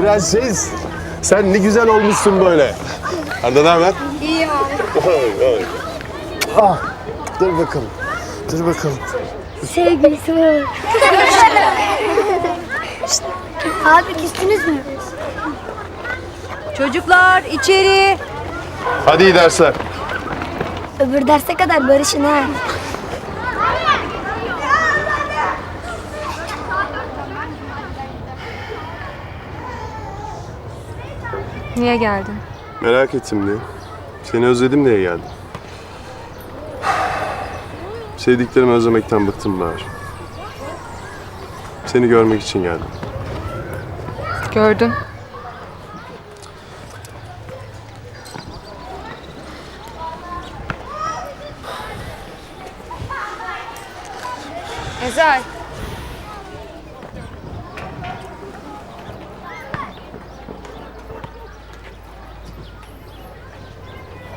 Prenses. Sen ne güzel olmuşsun böyle. Arda ne haber? İyi abi. Ah, dur bakalım. Dur bakalım. Sevgilisi var. Şşt, abi küstünüz mü? Çocuklar içeri. Hadi iyi dersler. Öbür derse kadar barışın ha. Niye geldin? Merak ettim diye. Seni özledim diye geldim. Sevdiklerimi özlemekten bıktım Bahar. Seni görmek için geldim. Gördüm. Ezel.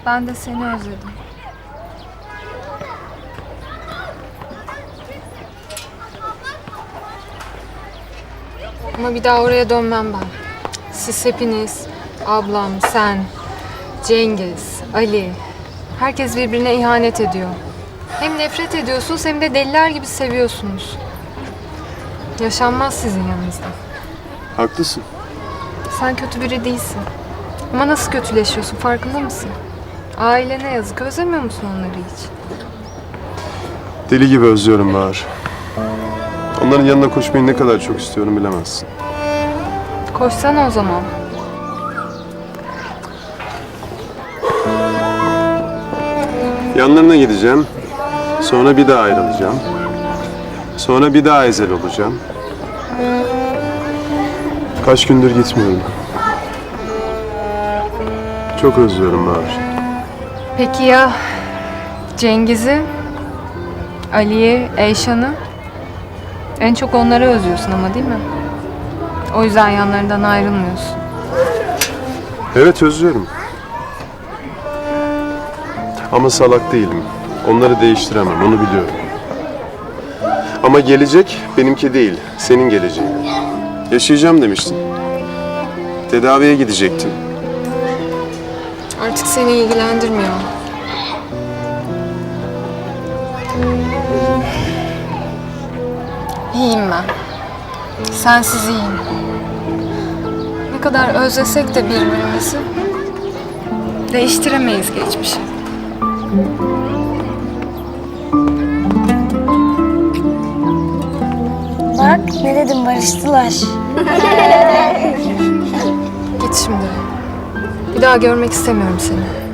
Ben de seni özledim. Ama bir daha oraya dönmem ben. Siz hepiniz, ablam, sen, Cengiz, Ali, herkes birbirine ihanet ediyor. Hem nefret ediyorsunuz hem de deliler gibi seviyorsunuz. Yaşanmaz sizin yanınızda. Haklısın. Sen kötü biri değilsin. Ama nasıl kötüleşiyorsun farkında mısın? Ailene yazık. Özlemiyor musun onları hiç? Deli gibi özlüyorum Bahar. Onların yanına koşmayı ne kadar çok istiyorum bilemezsin. Koşsana o zaman. Yanlarına gideceğim. Sonra bir daha ayrılacağım. Sonra bir daha ezel olacağım. Kaç gündür gitmiyorum. Çok özlüyorum Bahar. Peki ya Cengiz'i, Ali'yi, Eyşan'ı? En çok onları özlüyorsun ama değil mi? O yüzden yanlarından ayrılmıyorsun. Evet özlüyorum. Ama salak değilim. Onları değiştiremem, onu biliyorum. Ama gelecek benimki değil, senin geleceğin. Yaşayacağım demiştin. Tedaviye gidecektin. Artık seni ilgilendirmiyor. İyiyim ben. Sensiz iyiyim. Ne kadar özlesek de birbirimizi değiştiremeyiz geçmişi. Bak ne dedim barıştılar. Git şimdi. Bir daha görmek istemiyorum seni.